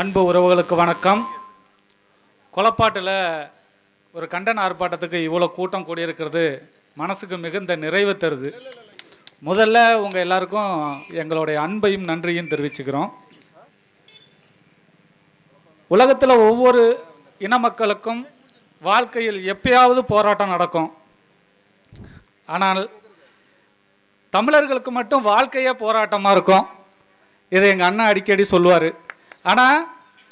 அன்பு உறவுகளுக்கு வணக்கம். கொலப்பாட்டில் ஒரு கண்டன ஆர்ப்பாட்டத்துக்கு இவ்வளோ கூட்டம் கூடியிருக்கிறது மனசுக்கு மிகுந்த நிறைவு தருது. முதல்ல உங்கள் எல்லாருக்கும் எங்களுடைய அன்பையும் நன்றியும் தெரிவிச்சுக்கிறோம். உலகத்தில் ஒவ்வொரு இன மக்களுக்கும் வாழ்க்கையில் எப்பயாவது போராட்டம் நடக்கும். ஆனால் தமிழர்களுக்கு மட்டும் வாழ்க்கையே போராட்டமாக இருக்கும். இதை எங்கள் அண்ணன் அடிக்கடி சொல்லுவார். ஆனால்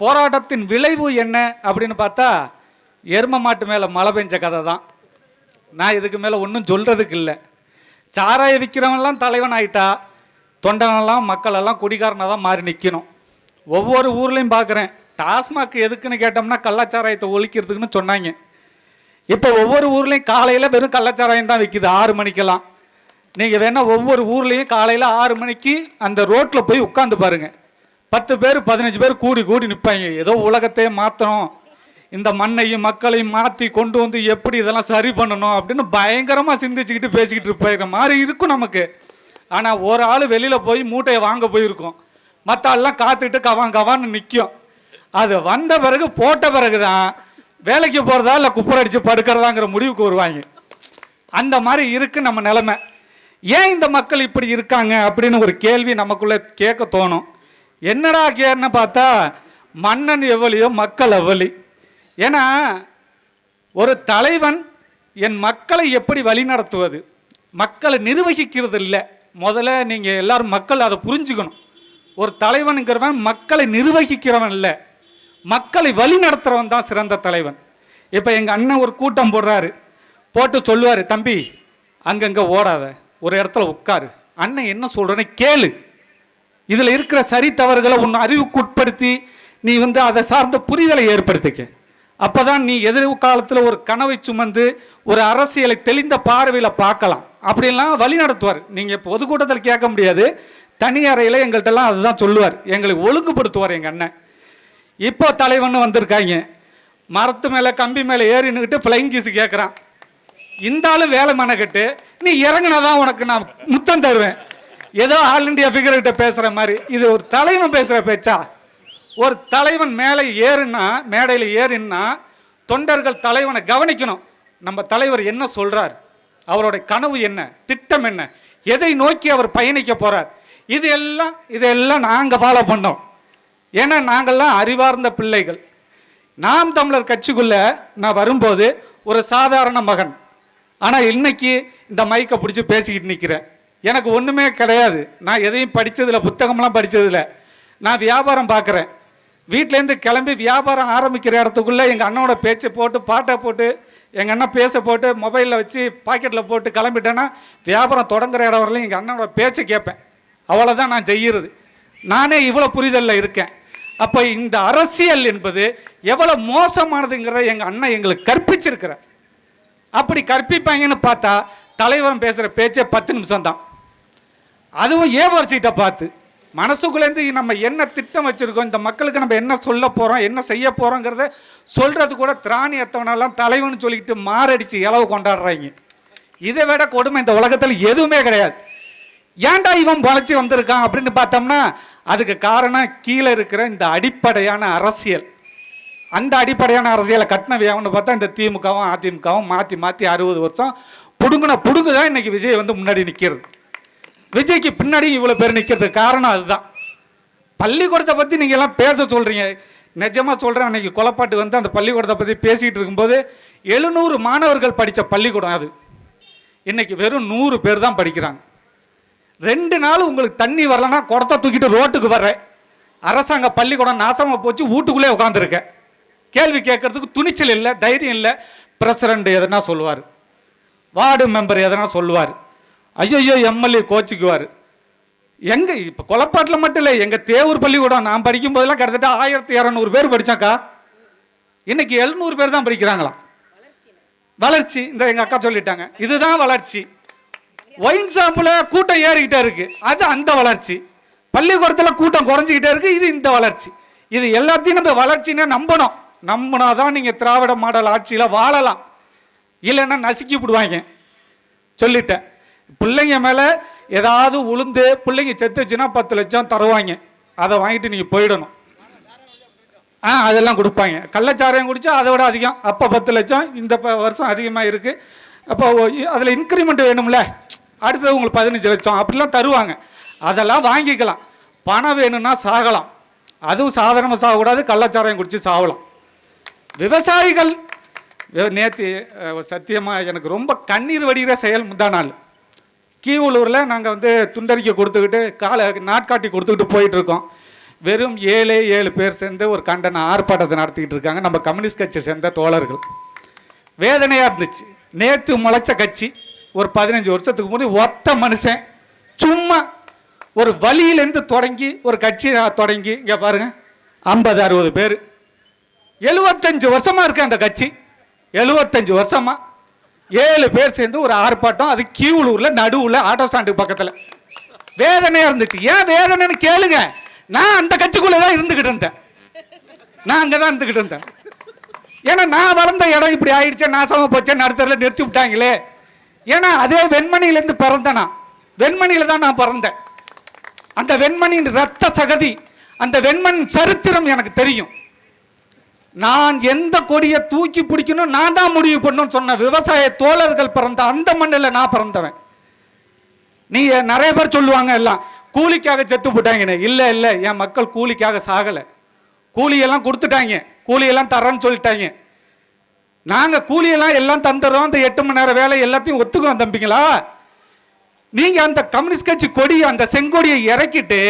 போராட்டத்தின் விளைவு என்ன அப்படின்னு பார்த்தா எரும மாட்டு மேலே மழை பெஞ்ச கதை தான் நான் இதுக்கு மேலே ஒன்றும் சொல்கிறதுக்கு இல்லை. சாராய விற்கிறவன்லாம் தலைவன் ஆயிட்டா தொண்டனெல்லாம் மக்களெல்லாம் குடிகாரனாக தான் மாறி நிற்கணும் ஒவ்வொரு ஊர்லேயும் பார்க்குறேன் டாஸ்மாக் எதுக்குன்னு கேட்டோம்னா கள்ளச்சாராயத்தை ஒழிக்கிறதுக்குன்னு சொன்னாங்க. இப்போ ஒவ்வொரு ஊர்லேயும் காலையில் வெறும் கள்ளச்சாராயம் தான் விற்கிது ஆறு மணிக்கெல்லாம். நீங்கள் வேணால் ஒவ்வொரு ஊர்லேயும் காலையில் ஆறு மணிக்கு அந்த ரோட்டில் போய் உட்காந்து பாருங்கள் பத்து பேர் பதினஞ்சு பேர் கூடி கூடி நிற்பாங்க ஏதோ உலகத்தையே மாற்றணும் இந்த மண்ணையும் மக்களையும் மாற்றி கொண்டு வந்து எப்படி இதெல்லாம் சரி பண்ணணும் அப்படின்னு பயங்கரமாக சிந்திச்சுக்கிட்டு பேசிக்கிட்டு இருப்பாங்க மாதிரி இருக்கும் நமக்கு. ஆனால் ஒரு ஆள் வெளியில் போய் மூட்டையை வாங்க போயிருக்கோம். மற்ற ஆள்லாம் காத்துக்கிட்டு கவான் கவான்னு நிற்கும் அது வந்த பிறகு போட்ட பிறகு தான் வேலைக்கு போகிறதா இல்லை குப்பர் அடித்து படுக்கிறதாங்கிற முடிவுக்கு வருவாங்க. அந்த மாதிரி இருக்குது நம்ம நிலைமை. ஏன் இந்த மக்கள் இப்படி இருக்காங்க அப்படின்னு ஒரு கேள்வி நமக்குள்ளே கேட்க தோணும். என்னடா கேன்னு பார்த்தா மன்னன் எவ்வளியோ மக்கள் அவ்வளி. ஏன்னா ஒரு தலைவன் என் மக்களை எப்படி வழிநடத்துவது மக்களை நிர்வகிக்கிறது இல்லை முதல்ல நீங்கள் எல்லாரும் மக்கள் அதை புரிஞ்சுக்கணும். ஒரு தலைவனுங்கிறவன் மக்களை நிர்வகிக்கிறவன் இல்லை. மக்களை வழி நடத்துறவன் தான் சிறந்த தலைவன். இப்போ எங்கள் அண்ணன் ஒரு கூட்டம் போடுறாரு. போட்டு சொல்லுவார் தம்பி அங்கங்கே ஓடாத. ஒரு இடத்துல உட்காரு. அண்ணன் என்ன சொல்கிறேன்னு கேளு. இதில் இருக்கிற சரி தவறுகளை உன் அறிவுக்குட்படுத்தி நீ வந்து அதை சார்ந்த புரிதலை ஏற்படுத்திக்க. அப்பதான் நீ எதிர்காலத்தில் ஒரு கனவை சுமந்து ஒரு அரசியலை தெளிந்த பார்வையில் பார்க்கலாம். அப்படின்லாம் வழி நடத்துவார். நீங்கள் இப்போ பொதுக்கூட்டத்தில் கேட்க முடியாது. தனி அறையில் எங்கள்கிட்டலாம் அதுதான் சொல்லுவார். எங்களை ஒழுங்குபடுத்துவார் எங்கள் அண்ணன். இப்போ தலைவன் வந்திருக்காங்க. மரத்து மேலே கம்பி மேலே ஏறினுக்கிட்டு ஃப்ளைங் கீஸு கேட்குறான் இந்த ஆளும் வேலை மனக்கட்டு நீ இறங்குனாதான் உனக்கு நான் முத்தம் தருவேன். ஏதோ ஆல் இண்டியா ஃபிகர் கிட்ட பேசுகிற மாதிரி. இது ஒரு தலைவன் பேசுகிற பேச்சா? ஒரு தலைவன் மேலே ஏறுனா மேடையில் ஏறினா தொண்டர்கள் தலைவனை கவனிக்கணும். நம்ம தலைவர் என்ன சொல்கிறார் அவருடைய கனவு என்ன? திட்டம் என்ன? எதை நோக்கி அவர் பயணிக்க போகிறார் இது எல்லாம் இதெல்லாம் நாங்கள் ஃபாலோ பண்ணோம். ஏன்னா நாங்கள்லாம் அறிவார்ந்த பிள்ளைகள். நாம் தமிழர் கட்சிக்குள்ளே நான் வரும்போது ஒரு சாதாரண மகன். ஆனால் இன்னைக்கு இந்த மைக்கை பிடிச்சி பேசிக்கிட்டு நிற்கிறேன் எனக்கு ஒன்றுமே கிடையாது. நான் எதையும் படித்ததில் புத்தகம்லாம் படித்ததில்ல நான் வியாபாரம் பார்க்குறேன். வீட்டிலேருந்து கிளம்பி வியாபாரம் ஆரம்பிக்கிற இடத்துக்குள்ளே எங்கள் அண்ணனோட பேச்சை போட்டு பாட்டை போட்டு எங்கள் அண்ணன் பேச போட்டு மொபைலில் வச்சு பாக்கெட்டில் போட்டு கிளம்பிட்டேன்னா வியாபாரம் தொடங்குற இடம் வரலையும் எங்கள் அண்ணனோட பேச்சை கேட்பேன். அவ்வளோதான் நான் செய்கிறது நானே இவ்வளோ புரிதலில் இருக்கேன். அப்போ இந்த அரசியல் என்பது எவ்வளோ மோசமானதுங்கிறத எங்கள் அண்ணன் எங்களுக்கு கற்பிச்சிருக்கிறார். அப்படி கற்பிப்பாங்கன்னு பார்த்தா தலைவரம் பேசுகிற பேச்சே பத்து நிமிஷம் தான் அதுவும் ஏவர்ச்சிட்ட பார்த்து. மனசுக்குள்ளேருந்து நம்ம என்ன திட்டம் வச்சுருக்கோம் இந்த மக்களுக்கு நம்ம என்ன சொல்ல போகிறோம் என்ன செய்ய போகிறோங்கிறத சொல்கிறது கூட திராணி எத்தவனெல்லாம் தலைவன் சொல்லிக்கிட்டு மாரடிச்சு இளவு கொண்டாடுறாங்க. இதை விட கொடுமை இந்த உலகத்தில் எதுவுமே கிடையாது. ஏன்டா இவன் பொழைச்சி வந்திருக்கான் அப்படின்னு பார்த்தோம்னா அதுக்கு காரணம் கீழே இருக்கிற இந்த அடிப்படையான அரசியல். அந்த அடிப்படையான அரசியலை கட்டினவியான்னு பார்த்தா இந்த திமுகவும் அதிமுகவும் மாற்றி மாற்றி அறுபது வருஷம் புடுங்குன புடுங்கு தான் இன்னைக்கு விஜய் வந்து முன்னாடி நிற்கிறது விஜய்க்கு பின்னாடி இவ்வளோ பேர் நிற்கிறதுக்கு காரணம் அதுதான். பள்ளிக்கூடத்தை பற்றி நீங்கள் எல்லாம் பேச சொல்கிறீங்க நிஜமாக சொல்கிறேன் அன்றைக்கி கொலப்பாட்டு வந்து அந்த பள்ளிக்கூடத்தை பற்றி பேசிகிட்டு இருக்கும்போது எழுநூறு மாணவர்கள் படித்த பள்ளிக்கூடம் அது. இன்றைக்கி வெறும் நூறு பேர் தான் படிக்கிறாங்க. ரெண்டு நாள் உங்களுக்கு தண்ணி வரலன்னா குடத்தை தூக்கிட்டு ரோட்டுக்கு வர்றேன் அரசாங்க பள்ளிக்கூடம் நாசமாக போச்சு வீட்டுக்குள்ளே உட்காந்துருக்கேன் கேள்வி கேட்கறதுக்கு துணிச்சல் இல்லை தைரியம் இல்லை. பிரசிடண்ட் எதனா சொல்லுவார். வார்டு மெம்பர் எதனா சொல்லுவார். ஐயோ எம்எல்ஏ கோச்சிக்குவார். எங்கே இப்போ கொலப்பாட்டில் மட்டும் இல்லை எங்கள் தேவூர் பள்ளிக்கூடம் நான் படிக்கும் போதெல்லாம் கிட்டத்தட்ட ஆயிரத்தி இரநூறு பேர் படித்தாக்கா இன்னைக்கு எழுநூறு பேர் தான் படிக்கிறாங்களாம். வளர்ச்சி இந்த எங்கள் அக்கா சொல்லிட்டாங்க. இதுதான் வளர்ச்சி. ஒயின் ஷாப்பில் கூட்டம் ஏறிக்கிட்டே இருக்கு. அது அந்த வளர்ச்சி. பள்ளிக்கூடத்தில் கூட்டம் குறைஞ்சிக்கிட்டே இருக்கு. இது இந்த வளர்ச்சி. இது எல்லாத்தையும் நம்ம வளர்ச்சின்னு நம்பணும். நம்பினா தான் நீங்கள் திராவிட மாடல் ஆட்சியில் வாழலாம். இல்லைன்னா நசுக்கி விடுவாங்க. சொல்லிட்டேன். பிள்ளைங்க மேலே ஏதாவது உளுந்து பிள்ளைங்க செத்துச்சுன்னா பத்து லட்சம் தருவாங்க. அதை வாங்கிட்டு நீங்கள் போயிடணும். ஆ அதெல்லாம் கொடுப்பாங்க. கள்ளச்சாராயம் குடித்தா அதை விட அதிகம். அப்போ பத்து லட்சம் இந்த ப- வருஷம் அதிகமாக இருக்குது அப்போ அதில் இன்க்ரிமெண்ட் வேணும்ல. அடுத்தது உங்களுக்கு பதினஞ்சு லட்சம். அப்படிலாம் தருவாங்க. அதெல்லாம் வாங்கிக்கலாம். பணம் வேணும்னா சாகலாம். அதுவும் சாதாரணமாக சாகக்கூடாது. கள்ளச்சாராயம் குடித்து சாகலாம். விவசாயிகள் நேற்று சத்தியமாக எனக்கு ரொம்ப கண்ணீர் வடிகிற செயல் முந்தா நாள். கீவளூரில் நாங்கள் வந்து துண்டறிக்கை கொடுத்துக்கிட்டு காலை நாட்காட்டி கொடுத்துக்கிட்டு போயிட்டுருக்கோம். வெறும் ஏழே ஏழு பேர் சேர்ந்து ஒரு கண்டன ஆர்ப்பாட்டத்தை நடத்திக்கிட்டு இருக்காங்க. நம்ம கம்யூனிஸ்ட் கட்சியை சேர்ந்த தோழர்கள். வேதனையாக இருந்துச்சு. நேற்று முளைச்ச கட்சி. ஒரு பதினஞ்சு வருஷத்துக்கு முன்னாடி ஒத்த மனுஷன். சும்மா ஒரு வழியிலேருந்து தொடங்கி ஒரு கட்சி தொடங்கி இங்கே பாருங்க ஐம்பது அறுபது பேர். எழுபத்தஞ்சு வருஷமாக இருக்கு அந்த கட்சி. எழுபத்தஞ்சு வருஷமாக ஏழு பேர் சேர்ந்து ஒரு ஆர்ப்பாட்டம். அது கீவளூர்ல நடுவுல ஆட்டோ ஸ்டாண்டுக்கு பக்கத்துல. வேதனையா இருந்துச்சு. ஏன் வேதனைன்னு கேளுங்க. நான் அந்த கட்சிக்குள்ளே தான் இருந்துகிட்டு இருந்தேன். நான் அங்கே தான் இருந்துகிட்டு இருந்தேன். ஏன்னா நான் வளர்ந்த இடம் இப்படி ஆயிடுச்சே. நாசமா போச்சே. நடுத்தரில் நிறுத்தி விட்டாங்களே. ஏன்னா அதே வெண்மணியிலேருந்து பிறந்தேன் நான். வெண்மணியில தான் நான் பிறந்தேன். அந்த வெண்மணியின் ரத்த சகதி அந்த வெண்மணின் சரித்திரம் எனக்கு தெரியும். நான் எந்த கொடியை தூக்கி பிடிக்கணும் நான் தான் முடிவு பண்ணணும்னு சொன்ன விவசாய தோழர்கள் பிறந்த அந்த மண்ணில் நான் பிறந்தவன். நீ நிறைய பேர் சொல்லுவாங்க எல்லாம் கூலிக்காக செத்து போட்டாங்கன்னு. இல்லை இல்லை என் மக்கள் கூலிக்காக சாகலை. கூலியெல்லாம் கொடுத்துட்டாங்க. கூலியெல்லாம் தரேன்னு சொல்லிட்டாங்க. நாங்கள் கூலியெல்லாம் எல்லாம் தந்துடுறோம் அந்த எட்டு மணி நேரம் வேலை எல்லாத்தையும் ஒத்துக்குவோம் தம்பிங்களா? நீங்கள் அந்த கம்யூனிஸ்ட் கட்சி கொடியை அந்த செங்கொடியை இறக்கிட்டு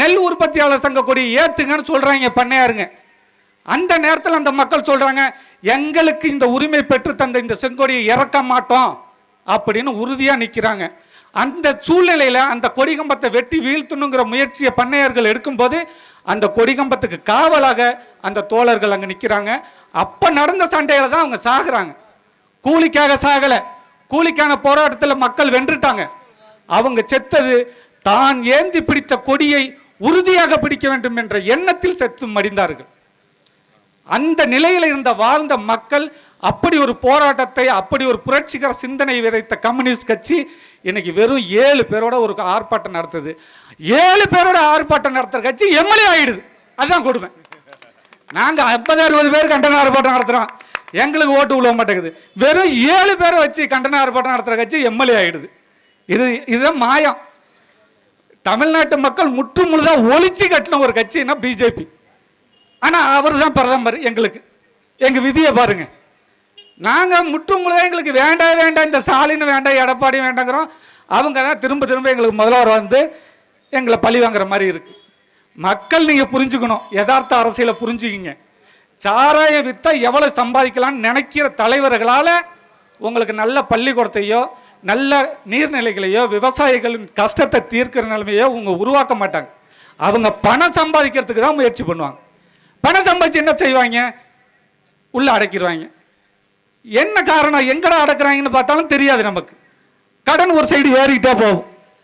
நெல் உற்பத்தியாளர் சங்க கொடியை ஏற்றுங்கன்னு சொல்கிறாங்க பண்ணையாருங்க. அந்த நேரத்தில் அந்த மக்கள் சொல்றாங்க எங்களுக்கு இந்த உரிமை பெற்று தந்த இந்த செங்கொடியை இறக்க மாட்டோம் அப்படின்னு உறுதியா நிக்கிறாங்க. அந்த சூழ்நிலையில அந்த கொடிகம்பத்தை வெட்டி வீழ்த்தணுங்கிற முயற்சியை பண்ணையர்கள் எடுக்கும்போது அந்த கொடிகம்பத்துக்கு காவலாக அந்த தோழர்கள் அங்க நிக்கிறாங்க. அப்ப நடந்த சண்டையில தான் அவங்க சாகுறாங்க. கூலிக்காக சாகல. கூலிக்கான போராட்டத்தில் மக்கள் வென்றுட்டாங்க. அவங்க செத்தது தான் ஏந்தி பிடித்த கொடியை உறுதியாக பிடிக்க வேண்டும் என்ற எண்ணத்தில் செத்து மடிந்தார்கள். அந்த நிலையில் இருந்த வாழ்ந்த மக்கள் அப்படி ஒரு போராட்டத்தை அப்படி ஒரு புரட்சிகர சிந்தனை விதைத்த கம்யூனிஸ்ட் கட்சி இன்னைக்கு வெறும் ஏழு பேரோட ஒரு ஆர்ப்பாட்டம் நடத்துது. ஏழு பேரோட ஆர்ப்பாட்டம் நடத்துற கட்சி எம்எல்ஏ ஆயிடுது. அதுதான் கொடுமை. நாங்க ஐம்பது அறுபது பேர் கண்டன ஆர்ப்பாட்டம் நடத்துகிறோம் எங்களுக்கு ஓட்டு விழுவ மாட்டேங்குது. வெறும் ஏழு பேரை வச்சு கண்டன ஆர்ப்பாட்டம் நடத்துற கட்சி எம்எல்ஏ ஆயிடுது. இது இதுதான் மாயம். தமிழ்நாட்டு மக்கள் முற்று ஒழிச்சு கட்டின ஒரு கட்சின்னா பிஜேபி. ஆனால் அவர் தான் பிரதமர் எங்களுக்கு. எங்கள் விதியை பாருங்க. நாங்கள் முற்றுமுழுதாக எங்களுக்கு வேண்டாம் வேண்டாம் இந்த ஸ்டாலின் வேண்டாம் எடப்பாடி வேண்டாங்கிறோம். அவங்க தான் திரும்ப திரும்ப எங்களுக்கு முதல்வர் வந்து எங்களை பழி வாங்குற மாதிரி இருக்குது மக்கள் நீங்கள் புரிஞ்சுக்கணும். யதார்த்த அரசியலை புரிஞ்சுக்கிங்க. சாராயம் வித்தா எவ்வளோ சம்பாதிக்கலாம்னு நினைக்கிற தலைவர்களால் உங்களுக்கு நல்ல பள்ளிக்கூடத்தையோ நல்ல நீர்நிலைகளையோ விவசாயிகளின் கஷ்டத்தை தீர்க்கிற நிலைமையோ உங்க உருவாக்க மாட்டாங்க. அவங்க பணம் சம்பாதிக்கிறதுக்கு தான் முயற்சி பண்ணுவாங்க. பணம் சம்பாதிச்சு என்ன செய்வாங்க? உள்ள அடக்கிடுவாங்க. என்ன காரணம்? எங்கடா அடக்கிறாங்கன்னு பார்த்தாலும் தெரியாது நமக்கு. கடன் ஒரு சைடு ஏறிக்கிட்டே போகும்.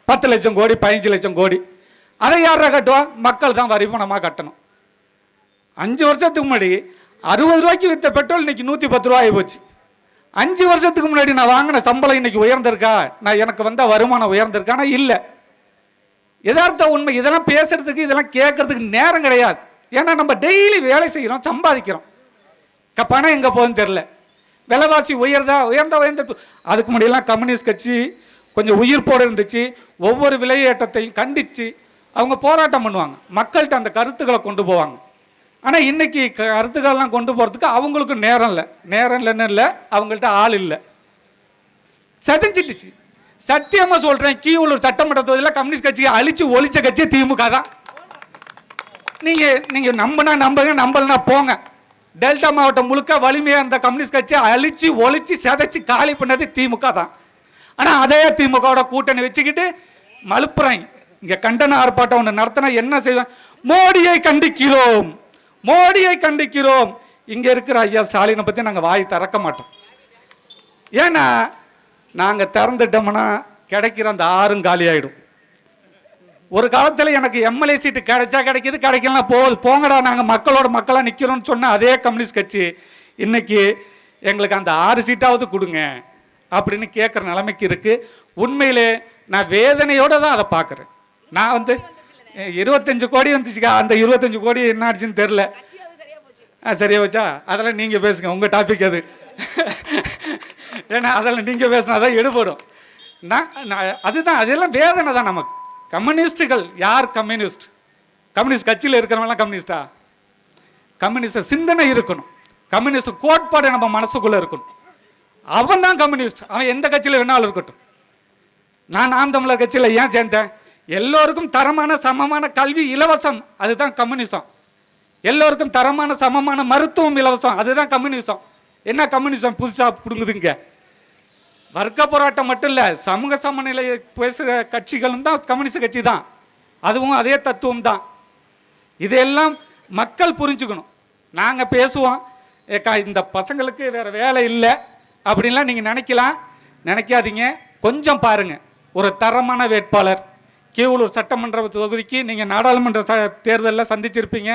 பத்து லட்சம் கோடி பதினஞ்சு லட்சம் கோடி. அதை யாரா கட்டுவா? மக்கள் தான் வரி பணமாக கட்டணும். அஞ்சு வருஷத்துக்கு முன்னாடி அறுபது ரூபாய்க்கு வித்த பெட்ரோல் இன்னைக்கு நூற்றி பத்து ரூபாய் போச்சு அஞ்சு வருஷத்துக்கு முன்னாடி நான் வாங்கின சம்பளம் இன்னைக்கு உயர்ந்திருக்கா? நான் எனக்கு வந்த வருமானம் உயர்ந்திருக்கானா இல்லை. எதார்த்த உண்மை இதெல்லாம் பேசுறதுக்கு இதெல்லாம் கேட்கறதுக்கு நேரம் கிடையாது. ஏன்னா நம்ம டெய்லி வேலை செய்கிறோம் சம்பாதிக்கிறோம். க- பணம் எங்கே போகுதுன்னு தெரில விலைவாசி உயர்தா உயர்ந்தா உயர்ந்த அதுக்கு முன்னாடியெல்லாம் கம்யூனிஸ்ட் கட்சி கொஞ்சம் உயிர்ப்போடு இருந்துச்சு. ஒவ்வொரு விலையேற்றத்தையும் கண்டித்து அவங்க போராட்டம் பண்ணுவாங்க. மக்கள்கிட்ட அந்த கருத்துக்களை கொண்டு போவாங்க. ஆனால் இன்னைக்கு கருத்துக்கள்லாம் கொண்டு போகிறதுக்கு அவங்களுக்கு நேரம் இல்லை. நேரம் இல்லைன்னு இல்லை அவங்கள்ட்ட ஆள் இல்லை. செதஞ்சிட்டுச்சு சத்தியமாக சொல்கிறேன் கீவளூர் சட்டமன்ற தொகுதியில் கம்யூனிஸ்ட் கட்சியை அழித்து ஒழிச்ச கட்சியை திமுக தான். நீங்க நீங்க நம்பினா நம்புங்க நம்பலனா போங்க. டெல்டா மாவட்டம் முழுக்க வலிமையா இருந்த கம்யூனிஸ்ட் கட்சியை அழிச்சு ஒழிச்சு செதைச்சு காலி பண்ணது திமுக தான். ஆனா அதே திமுகவோட கூட்டணி வச்சுக்கிட்டு மலுப்புறாங்க இங்க கண்டன ஆர்ப்பாட்டம் ஒன்று நடத்தினா என்ன செய்வேன்? மோடியை கண்டிக்கிறோம். மோடியை கண்டிக்கிறோம். இங்க இருக்கிற ஐயா ஸ்டாலினை பத்தி நாங்க வாய் திறக்க மாட்டோம். ஏன்னா நாங்க திறந்துட்டோம்னா கிடைக்கிற அந்த ஆறும் காலி ஆயிடும் ஒரு காலத்தில் எனக்கு எம்எல்ஏ சீட்டு கிடைச்சா கிடைக்கிது கிடைக்கலாம் போ போங்கடா நாங்கள் மக்களோட மக்களாக நிற்கிறோம்னு சொன்ன அதே கம்யூனிஸ்ட் கட்சி இன்னைக்கு எங்களுக்கு அந்த ஆறு சீட்டாவது கொடுங்க அப்படின்னு கேட்குற நிலைமைக்கு இருக்குது உண்மையிலே நான் வேதனையோடு தான் அதை பார்க்குறேன் நான் வந்து இருபத்தஞ்சு கோடி வந்துச்சுக்கா அந்த இருபத்தஞ்சு கோடி என்ன ஆச்சுன்னு தெரில ஆ சரியா வச்சா அதெல்லாம் நீங்கள் பேசுங்க உங்கள் டாபிக் அது. ஏன்னா அதெல்லாம் நீங்கள் பேசினா தான் எடுபடும். நான் நான் அதுதான் அதெல்லாம் வேதனை தான் நமக்கு. கம்யூனிஸ்ட்டுகள் யார் கம்யூனிஸ்ட்? கம்யூனிஸ்ட் கட்சியில் இருக்கிறவங்களாம் கம்யூனிஸ்டா? கம்யூனிஸ்ட சிந்தனை இருக்கணும். கம்யூனிஸ்ட் கோட்பாடு நம்ம மனசுக்குள்ளே இருக்கணும். அவன் தான் கம்யூனிஸ்ட். அவன் எந்த கட்சியில் வேணாலும் இருக்கட்டும். நான் நாம் தமிழர் கட்சியில் ஏன் சேர்ந்தேன்? எல்லோருக்கும் தரமான சமமான கல்வி இலவசம். அதுதான் கம்யூனிசம். எல்லோருக்கும் தரமான சமமான மருத்துவம் இலவசம். அதுதான் கம்யூனிசம். என்ன கம்யூனிசம்? புதுசாக பிடுங்குதுங்க. வர்க்க போராட்டம் மட்டும் இல்லை சமூக சமநிலையை பேசுகிற கட்சிகளும் தான் கம்யூனிஸ்ட் கட்சி தான். அதுவும் அதே தத்துவம் தான். இதையெல்லாம் மக்கள் புரிஞ்சுக்கணும். நாங்கள் பேசுவோம். ஏக்கா இந்த பசங்களுக்கு வேறு வேலை இல்லை. அப்படின்லாம் நீங்கள் நினைக்கலாம். நினைக்காதீங்க. கொஞ்சம் பாருங்க. ஒரு தரமான வேட்பாளர். கீவளூர் சட்டமன்ற தொகுதிக்கு நீங்கள் நாடாளுமன்ற ச தேர்தலில் சந்திச்சிருப்பீங்க.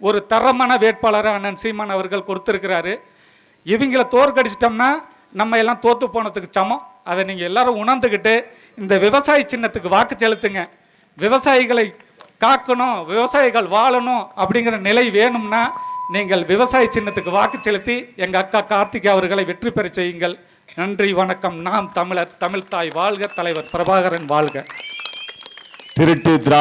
ஒரு தரமான வேட்பாளரை அண்ணன் சீமான் அவர்கள் கொடுத்துருக்கிறாரு. இவங்கள தோற்கடிச்சிட்டோம்னா நம்ம எல்லாம் தோற்று போனதுக்கு சமம். அதை நீங்கள் எல்லாரும் உணர்ந்துக்கிட்டு இந்த விவசாய சின்னத்துக்கு வாக்கு செலுத்துங்க. விவசாயிகளை காக்கணும் விவசாயிகள் வாழணும் அப்படிங்கிற நிலை வேணும்னா நீங்கள் விவசாய சின்னத்துக்கு வாக்கு செலுத்தி எங்கள் அக்கா கார்த்திகா அவர்களை வெற்றி பெற செய்யுங்கள். நன்றி வணக்கம். நாம் தமிழர் தமிழ்தாய் வாழ்க தலைவர் பிரபாகரன் வாழ்க. திருட்டு திரா